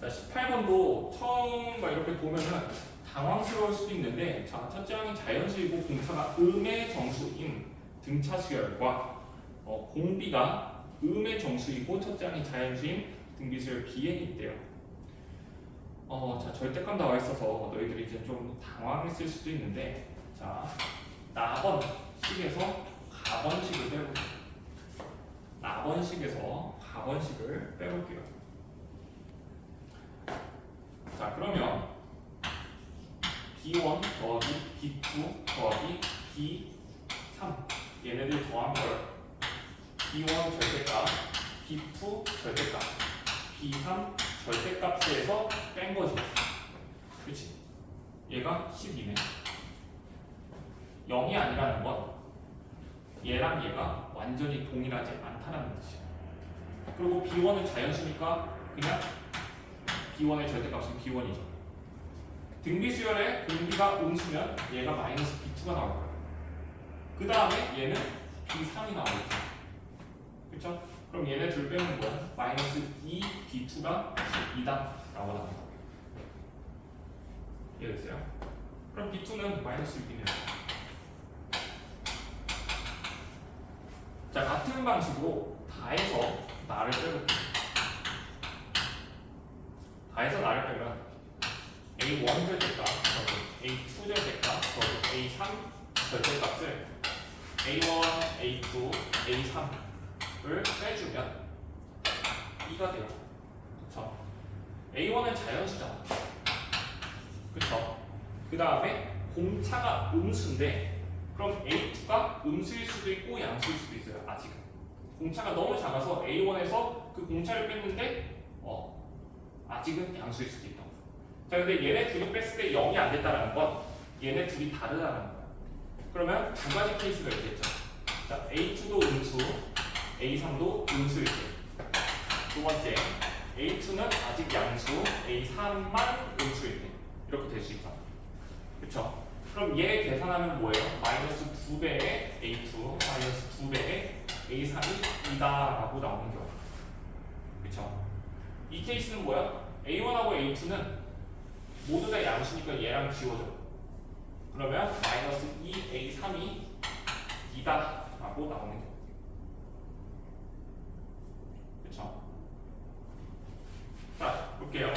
자, 18번도 처음 막 이렇게 보면은 당황스러울 수도 있는데 자, 첫째 항이 자연수이고 공차가 음의 정수인 등차 수열과 어, 공비가 음의 정수이고 첫째 항이 자연수인 등비 수열 B에 있대요. 어, 자, 절대값 나와 있어서 너희들이 이제 좀 당황했을 수도 있는데 자, 나번 식에서 가번식을 빼볼게요. 나번식에서 가번식을 빼볼게요. 자, 그러면 B1 더하기 B2 더하기 B3 얘네들 더한 걸 B1 절대값, B2 절대값, B3 절대값에서 뺀 거지. 그치? 얘가 12네. 0이 아니라는 건 얘랑 얘가 완전히 동일하지 않다는 뜻이야. 그리고 B1은 자연수니까 그냥 B1의 절대값은 B1이죠. 등비 수열에 등비가 음수면 얘가 마이너스 B2가 나올 거예요. 그 다음에 얘는 B3이 나오겠죠. 그쵸? 그럼 얘네 둘 빼는 건 마이너스 2 B2가 2다 라고 나옵니다. 이해됐어요? 그럼 B2는 마이너스 6이네요. 자, 같은 방식으로 다해서 나를 빼볼게요. 나를 빼면 A1 절대값, A2 절대값, A3 절대값을 A1, A2, A3을 빼주면 2가 돼요. 그쵸? A1은 자연수잖아. 그쵸? 그 다음에 공차가 음수인데 그럼 A2가 음수일 수도 있고 양수일 수도 있어요. 아직은. 공차가 너무 작아서 A1에서 그 공차를 뺐는데 어, 아직은 양수일 수도 있다고. 자, 근데 얘네 둘이 뺐을 때 0이 안 됐다라는 건 얘네 둘이 다르다는 거야. 그러면 두 가지 케이스가 있겠죠. 자, A2도 음수, A3도 음수일 때. 두 번째, A2는 아직 양수, A3만 음수일 때. 이렇게 될 수 있다. 그쵸? 그럼 얘 계산하면 뭐예요? 마이너스 2배의 A2, 마이너스 2배의 A3이 이다라고 나오는 경우. 그쵸? 이 케이스는 뭐야? A1하고 A2는 모두 다 양수니까 얘랑 지워져. 그러면 마이너스 2A3이 2다 라고 나오는 경우. 그쵸? 자, 볼게요.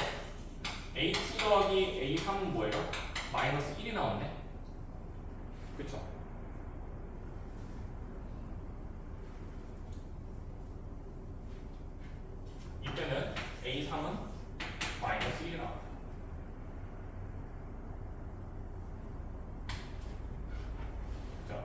A2 더하기 A3은 뭐예요? 마이너스 1이 나왔네. 그쵸? 이때는 A3은 마 이너스 1이 나와. 자.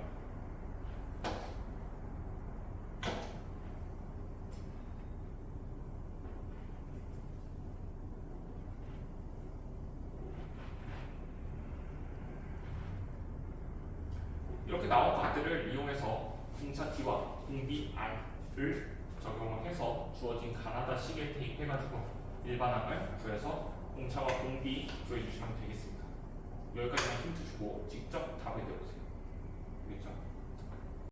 이렇게 나온 값들을 이용해서 공차 T와 공비 R을 적용을 해서 주어진 가나다 식에 대입해가지고 일반항을 구해서 공차와 공비 구해주시면 되겠습니다. 여기까지만 힌트 주고 직접 답을 내보세요. 알겠죠?